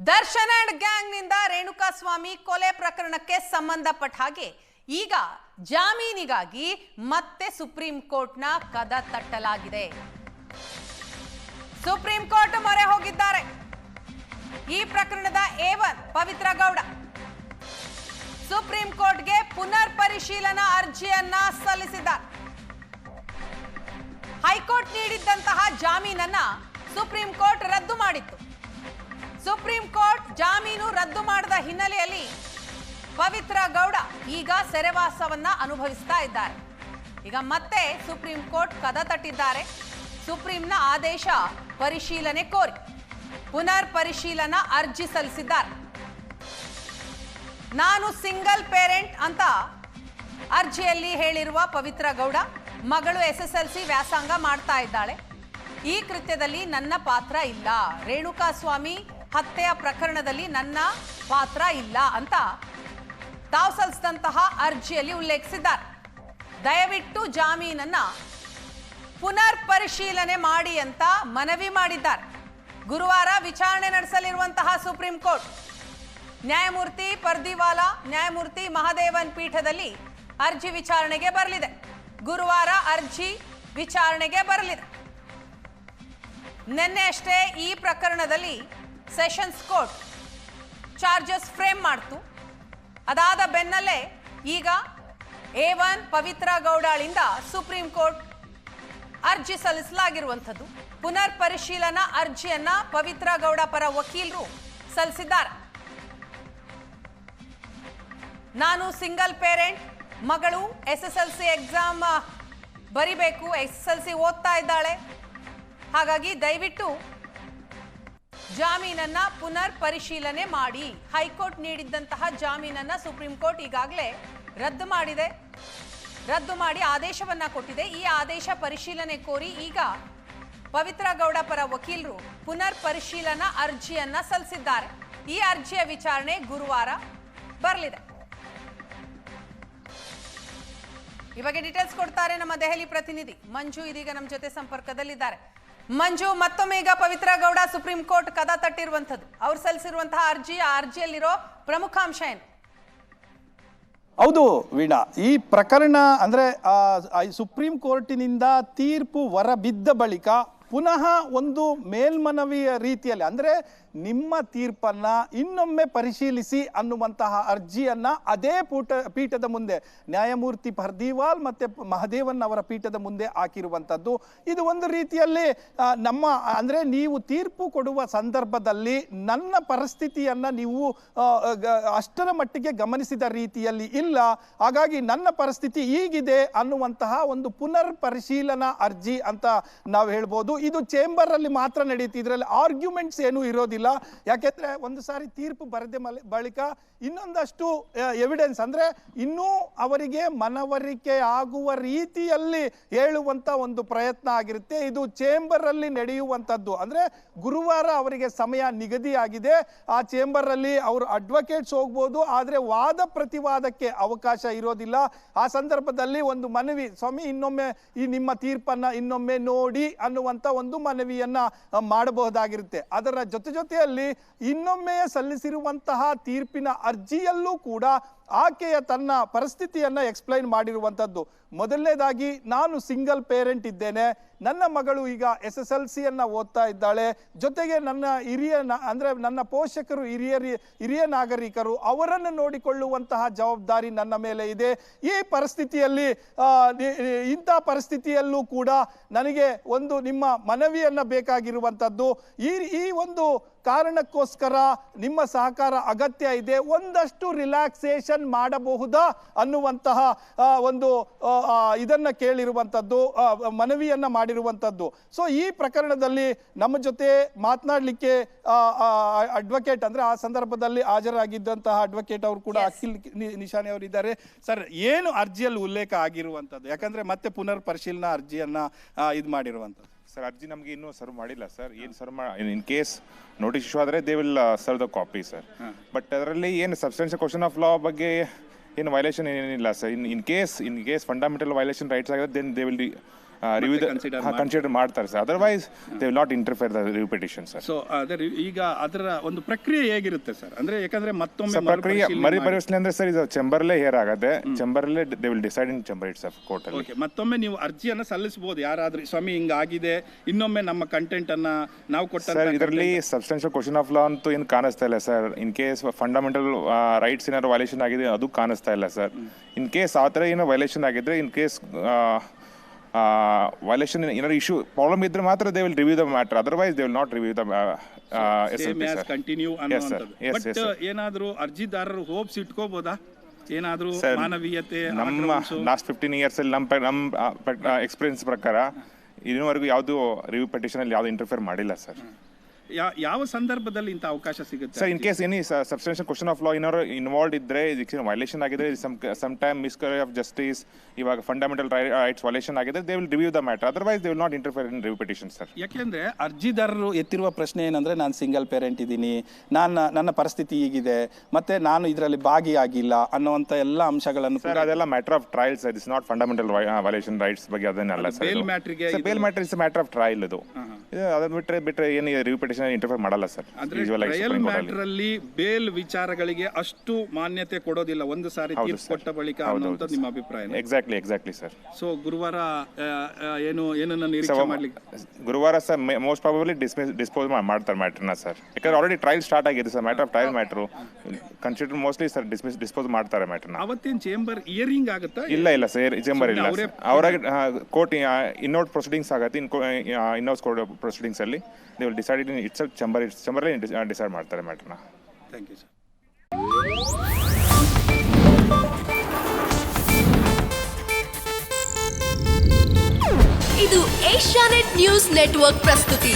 Darshan and ಗ್ಯಾಂಗ್ನಿಂದ Renukaswamy ಕೊಲೆ ಪ್ರಕರಣಕ್ಕೆ ಸಂಬಂಧಪಟ್ಟ ಹಾಗೆ ಈಗ ಜಾಮೀನಿಗಾಗಿ ಮತ್ತೆ ಸುಪ್ರೀಂ ಕೋರ್ಟ್ನ ಕದ ತಟ್ಟಲಾಗಿದೆ. ಸುಪ್ರೀಂ ಕೋರ್ಟ್ ಮೊರೆ ಹೋಗಿದ್ದಾರೆ. ಈ ಪ್ರಕರಣದ ಏವನ್ ಪವಿತ್ರ ಗೌಡ. ಸುಪ್ರೀಂ ಕೋರ್ಟ್ಗೆ ಪುನರ್ ಪರಿಶೀಲನಾ ಅರ್ಜಿಯನ್ನ ಸಲ್ಲಿಸಿದ್ದಾರೆ. ಹೈಕೋರ್ಟ್ ನೀಡಿದ್ದಂತಹ ಜಾಮೀನನ್ನ ಸುಪ್ರೀಂ ಕೋರ್ಟ್ ರದ್ದು ಮಾಡಿತ್ತು. ಸುಪ್ರೀಂ ಕೋರ್ಟ್ ಜಾಮೀನು ರದ್ದು ಮಾಡಿದ ಹಿನ್ನೆಲೆಯಲ್ಲಿ ಪವಿತ್ರ ಗೌಡ ಈಗ ಸೆರೆವಾಸವನ್ನ ಅನುಭವಿಸ್ತಾ ಇದ್ದಾರೆ. ಈಗ ಮತ್ತೆ ಸುಪ್ರೀಂ ಕೋರ್ಟ್ ಕದ ತಟ್ಟಿದ್ದಾರೆ. ಸುಪ್ರೀಂನ ಆದೇಶ ಪರಿಶೀಲನೆ ಕೋರಿ ಪುನರ್ ಪರಿಶೀಲನಾ ಅರ್ಜಿ ಸಲ್ಲಿಸಿದ್ದಾರೆ. ನಾನು ಸಿಂಗಲ್ ಪೇರೆಂಟ್ ಅಂತ ಅರ್ಜಿಯಲ್ಲಿ ಹೇಳಿರುವ ಪವಿತ್ರ ಗೌಡ ಮಗಳು ಎಸ್ ಎಸ್ ಎಲ್ ಸಿ ವ್ಯಾಸಂಗ ಮಾಡ್ತಾ ಇದ್ದಾಳೆ. ಈ ಕೃತ್ಯದಲ್ಲಿ ನನ್ನ ಪಾತ್ರ ಇಲ್ಲ. ರೇಣುಕಾ ಸ್ವಾಮಿ ಹತ್ಯೆಯ ಪ್ರಕರಣದಲ್ಲಿ ನನ್ನ ಪಾತ್ರ ಇಲ್ಲ ಅಂತ ತಾವು ಸಲ್ಲಿಸಿದಂತಹ ಅರ್ಜಿಯಲ್ಲಿ ಉಲ್ಲೇಖಿಸಿದ್ದಾರೆ. ದಯವಿಟ್ಟು ಜಾಮೀನನ್ನ ಪುನರ್ ಪರಿಶೀಲನೆ ಮಾಡಿ ಅಂತ ಮನವಿ ಮಾಡಿದ್ದಾರೆ. ಗುರುವಾರ ವಿಚಾರಣೆ ನಡೆಸಲಿರುವಂತಹ ಸುಪ್ರೀಂ ಕೋರ್ಟ್. ನ್ಯಾಯಮೂರ್ತಿ ಪರ್ದಿವಾಲಾ, ನ್ಯಾಯಮೂರ್ತಿ ಮಹಾದೇವನ್ ಪೀಠದಲ್ಲಿ ಅರ್ಜಿ ವಿಚಾರಣೆಗೆ ಬರಲಿದೆ. ಗುರುವಾರ ಅರ್ಜಿ ವಿಚಾರಣೆಗೆ ಬರಲಿದೆ. ನಿನ್ನೆ ಅಷ್ಟೇ ಈ ಪ್ರಕರಣದಲ್ಲಿ ಸೆಷನ್ಸ್ ಕೋರ್ಟ್ ಚಾರ್ಜಸ್ ಫ್ರೇಮ್ ಮಾಡ್ತು. ಅದಾದ ಬೆನ್ನಲ್ಲೇ ಈಗ ಎ ಒನ್ ಪವಿತ್ರ ಗೌಡಾಳಿಂದ ಸುಪ್ರೀಂ ಕೋರ್ಟ್ ಅರ್ಜಿ ಸಲ್ಲಿಸಲಾಗಿರುವಂಥದ್ದು. ಪುನರ್ ಪರಿಶೀಲನಾ ಅರ್ಜಿಯನ್ನ ಪವಿತ್ರ ಗೌಡ ಪರ ವಕೀಲರು ಸಲ್ಲಿಸಿದ್ದಾರೆ. ನಾನು ಸಿಂಗಲ್ ಪೇರೆಂಟ್ ಮಗಳು S S L C exam ಬರಿಬೇಕು ಎಸ್ ಎಸ್ ಎಲ್ ಸಿ ಓದ್ತಾ ಇದ್ದಾಳೆ. ಹಾಗಾಗಿ ದಯವಿಟ್ಟು ಜಾಮೀನನ್ನ ಪುನರ್ ಪರಿಶೀಲನೆ ಮಾಡಿ. ಹೈಕೋರ್ಟ್ ನೀಡಿದ್ದಂತಹ ಜಾಮೀನನ್ನ ಸುಪ್ರೀಂ ಕೋರ್ಟ್ ಈಗಾಗಲೇ ರದ್ದು ಮಾಡಿದೆ. ರದ್ದು ಮಾಡಿ ಆದೇಶವನ್ನ ಕೊಟ್ಟಿದೆ. ಈ ಆದೇಶ ಪರಿಶೀಲನೆ ಕೋರಿ ಈಗ ಪವಿತ್ರ ಗೌಡ ಪರ ವಕೀಲರು ಪುನರ್ ಪರಿಶೀಲನಾ ಅರ್ಜಿಯನ್ನ ಸಲ್ಲಿಸಿದ್ದಾರೆ. ಈ ಅರ್ಜಿಯ ವಿಚಾರಣೆ ಗುರುವಾರ ಬರಲಿದೆ. ಬಗ್ಗೆ ಡೀಟೇಲ್ಸ್ ಕೊಡ್ತಾರೆ ನಮ್ಮ ದೆಹಲಿ ಪ್ರತಿನಿಧಿ. ಮಂಜು ಇದೀಗ ನಮ್ಮ ಜೊತೆ ಸಂಪರ್ಕದಲ್ಲಿದ್ದಾರೆ. ಮಂಜು ಮತ್ತೊಮ್ಮೆ ಈಗ ಪವಿತ್ರ ಗೌಡ ಸುಪ್ರೀಂ ಕೋರ್ಟ್ ಕದ ತಟ್ಟಿರುವಂಥದ್ದು. ಅವ್ರು ಸಲ್ಲಿಸಿರುವಂತಹ ಅರ್ಜಿ, ಆ ಅರ್ಜಿಯಲ್ಲಿರೋ ಪ್ರಮುಖ ಅಂಶ ಏನು? ಹೌದು ವೀಣಾ, ಈ ಪ್ರಕರಣ ಅಂದರೆ ಸುಪ್ರೀಂ ಕೋರ್ಟಿನಿಂದ ತೀರ್ಪು ಹೊರಬಿದ್ದ ಬಳಿಕ ಪುನಃ ಒಂದು ಮೇಲ್ಮನವಿಯ ರೀತಿಯಲ್ಲಿ, ಅಂದರೆ ನಿಮ್ಮ ತೀರ್ಪನ್ನು ಇನ್ನೊಮ್ಮೆ ಪರಿಶೀಲಿಸಿ ಅನ್ನುವಂತಹ ಅರ್ಜಿಯನ್ನು ಅದೇ ಪೂಟ, ಪೀಠದ ಮುಂದೆ, ನ್ಯಾಯಮೂರ್ತಿ ಪರ್ದಿವಾಲ್ ಮತ್ತು ಮಹದೇವನ್ ಅವರ ಪೀಠದ ಮುಂದೆ ಹಾಕಿರುವಂಥದ್ದು. ಇದು ಒಂದು ರೀತಿಯಲ್ಲಿ ನಮ್ಮ, ಅಂದರೆ ನೀವು ತೀರ್ಪು ಕೊಡುವ ಸಂದರ್ಭದಲ್ಲಿ ನನ್ನ ಪರಿಸ್ಥಿತಿಯನ್ನು ನೀವು ಅಷ್ಟರ ಮಟ್ಟಿಗೆ ಗಮನಿಸಿದ ರೀತಿಯಲ್ಲಿ ಇಲ್ಲ. ಹಾಗಾಗಿ ನನ್ನ ಪರಿಸ್ಥಿತಿ ಈಗಿದೆ ಅನ್ನುವಂತಹ ಒಂದು ಪುನರ್ ಪರಿಶೀಲನಾ ಅರ್ಜಿ ಅಂತ ನಾವು ಹೇಳ್ಬೋದು. ಇದು ಚೇಂಬರ್ ಅಲ್ಲಿ ಮಾತ್ರ ನಡೆಯುತ್ತೆ. ಇದರಲ್ಲಿ ಆರ್ಗ್ಯುಮೆಂಟ್ಸ್ ಏನೂ ಇರೋದಿಲ್ಲ. ಯಾಕೆಂದ್ರೆ ಒಂದು ಸಾರಿ ತೀರ್ಪು ಬರೆದ ಬಳಿಕ ಇನ್ನೊಂದಷ್ಟು ಎವಿಡೆನ್ಸ್ ಅಂದ್ರೆ ಇನ್ನೂ ಅವರಿಗೆ ಮನವರಿಕೆ ಆಗುವ ರೀತಿಯಲ್ಲಿ ಹೇಳುವಂತ ಒಂದು ಪ್ರಯತ್ನ ಆಗಿರುತ್ತೆ. ಇದು ಚೇಂಬರ್ ಅಲ್ಲಿ ನಡೆಯುವಂತದ್ದು ಅಂದ್ರೆ ಗುರುವಾರ ಅವರಿಗೆ ಸಮಯ ನಿಗದಿಯಾಗಿದೆ. ಆ ಚೇಂಬರ್ ಅಲ್ಲಿ ಅವರು ಅಡ್ವೊಕೇಟ್ಸ್ ಹೋಗ್ಬೋದು, ಆದರೆ ವಾದ ಪ್ರತಿವಾದಕ್ಕೆ ಅವಕಾಶ ಇರೋದಿಲ್ಲ. ಆ ಸಂದರ್ಭದಲ್ಲಿ ಒಂದು ಮನವಿ, ಸ್ವಾಮಿ, ಇನ್ನೊಮ್ಮೆ ಈ ನಿಮ್ಮ ತೀರ್ಪನ್ನ ಇನ್ನೊಮ್ಮೆ ನೋಡಿ ಅನ್ನುವಂತ ಒಂದು ಮನವಿಯನ್ನ ಮಾಡಬಹುದಾಗಿರುತ್ತೆ. ಅದರ ಜೊತೆ ಜೊತೆಯಲ್ಲಿ ಇನ್ನೊಮ್ಮೆ ಸಲ್ಲಿಸಿರುವಂತಹ ತೀರ್ಪಿನ ಅರ್ಜಿಯಲ್ಲೂ ಕೂಡ ಆಕೆಯ ತನ್ನ ಪರಿಸ್ಥಿತಿಯನ್ನ ಎಕ್ಸ್ಪ್ಲೈನ್ ಮಾಡಿರುವಂಥದ್ದು. ಮೊದಲನೇದಾಗಿ ನಾನು ಸಿಂಗಲ್ ಪೇರೆಂಟ್ ಇದ್ದೇನೆ. ನನ್ನ ಮಗಳು ಈಗ ಎಸ್ ಎಸ್ ಎಲ್ ಸಿಯನ್ನು ಓದ್ತಾ ಇದ್ದಾಳೆ. ಜೊತೆಗೆ ನನ್ನ ಹಿರಿಯ ನ- ಅಂದ್ರೆ ನನ್ನ ಪೋಷಕರು ಹಿರಿಯರಿ, ಹಿರಿಯ ನಾಗರಿಕರು ಅವರನ್ನು ನೋಡಿಕೊಳ್ಳುವಂತಹ ಜವಾಬ್ದಾರಿ ನನ್ನ ಮೇಲೆ ಇದೆ. ಈ ಪರಿಸ್ಥಿತಿಯಲ್ಲಿ ಇಂಥ ಪರಿಸ್ಥಿತಿಯಲ್ಲೂ ಕೂಡ ನನಗೆ ಒಂದು ನಿಮ್ಮ ಮನವಿಯನ್ನು ಬೇಕಾಗಿರುವಂಥದ್ದು. ಈ ಈ ಒಂದು ಕಾರಣಕ್ಕೋಸ್ಕರ ನಿಮ್ಮ ಸಹಕಾರ ಅಗತ್ಯ ಇದೆ ಒಂದಷ್ಟು ರಿಲ್ಯಾಕ್ಸೇಷನ್ ಮಾಡಬಹುದಾ ಅನ್ನುವಂತಹ ಒಂದು ಇದನ್ನ ಕೇಳಿರುವಂಥದ್ದು ಮನವಿಯನ್ನು ಮಾಡಿರುವಂಥದ್ದು ಸೊ ಈ ಪ್ರಕರಣದಲ್ಲಿ ನಮ್ಮ ಜೊತೆ ಮಾತನಾಡಲಿಕ್ಕೆ ಅಡ್ವೊಕೇಟ್ ಅಂದರೆ ಆ ಸಂದರ್ಭದಲ್ಲಿ ಹಾಜರಾಗಿದ್ದಂತಹ ಅಡ್ವೊಕೇಟ್ ಅವರು ಕೂಡ. ಅಖಿಲ್ ನಿಶಾನೆ ಅವರು ಇದ್ದಾರೆ. ಸರ್ ಏನು ಅರ್ಜಿಯಲ್ಲಿ ಉಲ್ಲೇಖ ಆಗಿರುವಂಥದ್ದು ಯಾಕಂದರೆ ಮತ್ತೆ ಪುನರ್ ಪರಿಶೀಲನಾ ಅರ್ಜಿಯನ್ನು ಇದು ಮಾಡಿರುವಂಥದ್ದು ಸರ್ ಅರ್ಜಿ ನಮಗೆ ಇನ್ನೂ ಸರ್ವ್ ಮಾಡಿಲ್ಲ ಸರ್. ಏನು ಸರ್ವ್ ಮಾ ಇನ್ ಕೇಸ್ ನೋಟಿಸ್ ಇಶ್ಯೂ ಆದರೆ they will serve the copy sir. But ಅದರಲ್ಲಿ ಏನು ಸಬ್ಸ್ಟೆನ್ಷಿಯಲ್ ಕ್ವಶನ್ ಆಫ್ ಲಾ ಬಗ್ಗೆ ಏನು ವೈಲೇಷನ್ ಏನಿಲ್ಲ sir. In in case in case fundamental violation rights ಆಗಿದೆ then they will review consider ಮಾಡ್ತಾರೆ sir otherwise they will not interfere the review petition sir so ಅದೇ ಈಗ ಅದರ ಒಂದು ಪ್ರಕ್ರಿಯೆ ಹೇಗಿರುತ್ತೆ ಸರ್ ಅಂದ್ರೆ ಯಾಕಂದ್ರೆ ಮತ್ತೊಮ್ಮೆ ಪ್ರಕ್ರಿಯೆ ಮರಿ ಪರಿವರ್ತನೆ ಅಂದ್ರೆ ಸರ್ ಇದು ಚೆಂಬರ್ಲೇ ಹೇರ್ ಆಗತ್ತೆ. ಚೆಂಬರ್ಲೇ they will decide in chamber it's of court okay ಮತ್ತೊಮ್ಮೆ ನೀವು ಅರ್ಜಿಯನ್ನ ಸಲ್ಲಿಸಬಹುದು. ಯಾರಾದ್ರೂ ಸ್ವಾಮಿ ಹಿಂಗಾಗಿದೆ. ಇನ್ನೊಮ್ಮೆ ನಮ್ಮ ಕಂಟೆಂಟ್ ಅನ್ನ ನಾವು ಕೊಟ್ಟ ಸರ್ ಇದರಲ್ಲಿ ಸಬ್ಸ್ಟೆನ್ಷಿಯಲ್ ಕ್ವಶನ್ ಆಫ್ ಲಾ ಅಂತೂ ಏನು ಕಾಣಿಸ್ತಾ ಇಲ್ಲ sir in case fundamental rights ಏನಾದ್ರು ವೈಲೇಷನ್ ಆಗಿದೆ ಅದು ಕಾಣಿಸ್ತಾ ಇಲ್ಲ ಸರ್ ಇನ್ ಕೇಸ್ ಆ ಥರ ಏನೋ ವೈಲೇಷನ್ ಆಗಿದ್ರೆ ಇನ್ ಕೇಸ್ ವೈಲೇಷನ್ ಏನಾದ್ರು ಇಶ್ಯೂ ಪ್ರಾಬ್ಲಮ್ ಇದ್ರೆ ಮಾತ್ರ they will review the matter otherwise they will not review the yes sir continue but ಏನಾದರೂ ಅರ್ಜಿದಾರರು ಹೋಪ್ಸ್ ಇಟ್ಕೋಬಹುದಾ ಏನಾದರೂ ಮಾನವೀಯತೆ ನಮ್ಮ ಲಾಸ್ಟ್ ಫಿಫ್ಟೀನ್ ಇಯರ್ಸ್ ಅಲ್ಲಿ ನಮ್ಮ ನಮ್ಮ ಎಕ್ಸ್ಪೀರಿಯನ್ಸ್ ಪ್ರಕಾರ ಇನ್ನೂವರೆಗೂ ಯಾವುದು ರಿವ್ಯೂ ಪೆಟಿಷನ್ ಅಲ್ಲಿ ಯಾವುದು ಇಂಟರ್ಫಿಯರ್ ಮಾಡಿಲ್ಲ ಸರ್ ಯಾವ ಸಂದರ್ಭದಲ್ಲಿ ಇಂಥ ಅವಕಾಶ ಸಿಗುತ್ತೆ? Sir in case any substantial question of law ಏನಾದ್ರು ಇನ್ವಾಲ್ವ್ ಇದ್ರೆ ಇದಕ್ಕೆ ವೈಲೇಷನ್ ಆಗಿದೆ some time miscarriage of justice ಇವಾಗ ಫಂಡಮೆಂಟಲ್ ರೈಟ್ಸ್ ವೈಲೇಷನ್ ಆಗಿದೆ they will review the matter otherwise they will not interfere in review petition sir ಯಾಕೆಂದ್ರೆ ಅರ್ಜಿದಾರರು ಎತ್ತಿರುವ ಪ್ರಶ್ನೆ ಏನಂದ್ರೆ ನಾನು ಸಿಂಗಲ್ ಪೇರೆಂಟ್ ಇದ್ದೀನಿ. ನಾನು ನನ್ನ ಪರಿಸ್ಥಿತಿ ಹೀಗಿದೆ. ಮತ್ತೆ ನಾನು ಇದರಲ್ಲಿ ಭಾಗಿಯಾಗಿಲ್ಲ ಅನ್ನುವಂಥ ಎಲ್ಲ ಅಂಶಗಳನ್ನು ಸರ್ ಅದೆಲ್ಲ matter of trial sir it's not fundamental violation rights ಬಗ್ಗೆ ಅದನ್ನೆಲ್ಲ ಸರ್ಗೆ bail matter is matter of trial ಇದು. ಅದನ್ನ ಬಿಟ್ಟರೆ ಬಿಟ್ಟರೆ ಏನು ರಿಪಿಟೇಷನ್ ಇಂಟರ್ಫೇರ್ ಮಾಡಲ್ಲ ಸರ್. ಅಂದ್ರೆ ಯೂಶುವಲ್ ಟ್ರಯಲ್ ಸುಪ್ರೀಂ ಮ್ಯಾಟರ್ ಅಲ್ಲಿ. ಬೇಲ್ ವಿಚಾರಗಳಿಗೆ ಅಷ್ಟು ಮಾನ್ಯತೆ ಕೊಡೋದಿಲ್ಲ. ಒಂದು ಸಾರಿ ತೀರ್ಪು ಕೊಟ್ಟ ಬಳಿಕ ಅನ್ನುವಂಥದ್ದು ನಿಮ್ಮ ಅಭಿಪ್ರಾಯ. Exactly exactly sir. ಸೊ ಗುರುವಾರ ಏನು ಏನನ್ನ ನಿರೀಕ್ಷೆ ಮಾಡ್ಲಿಕ್ಕೆ? ಗುರುವಾರ sir most probably dismiss dispose ಮಾಡ್ತಾರೆ ಮ್ಯಾಟ್ರನ್ನ ಸರ್. ಯಾಕಂದ್ರೆ ಆಲ್ರೆಡಿ ಟ್ರಯಲ್ ಸ್ಟಾರ್ಟ್ ಆಗಿದೆ sir matter of trial matter consider mostly sir dismiss dispose ಮಾಡ್ತಾರೆ ಮ್ಯಾಟ್ರನ್ನ ಅವತ್ತಿನ ಚೇಂಬರ್ ಇಯರಿಂಗ್ ಆಗುತ್ತಾ? ಇಲ್ಲ ಇಲ್ಲ ಸರ್ ಚೇಂಬರ್ ಇಲ್ಲ ಅವ್ರೇ- ಅವರಾಗಿ ಕೋರ್ಟ್ ಇನ್ನೋಟ್ ಪ್ರೊಸೀಡಿಂಗ್ಸ್ ಆಗತ್ತೆ ಇನ್ ಇನ್ನೋಸ್ ಕೋರ್ಟ್ ಪ್ರೊಸೀಡಿಂಗ್ಸ್ ಅಲ್ಲಿ they will decide in it's chamber it's ಚಂಬರ್ಲಿ decide ಮಾಡ್ತಾರೆ ಮ್ಯಾಟ್ರನ್ನ ಥ್ಯಾಂಕ್ ಯು ಸರ್ ಇದು ಏಷ್ಯಾನೆಟ್ ನ್ಯೂಸ್ ನೆಟ್ವರ್ಕ್ ಪ್ರಸ್ತುತಿ.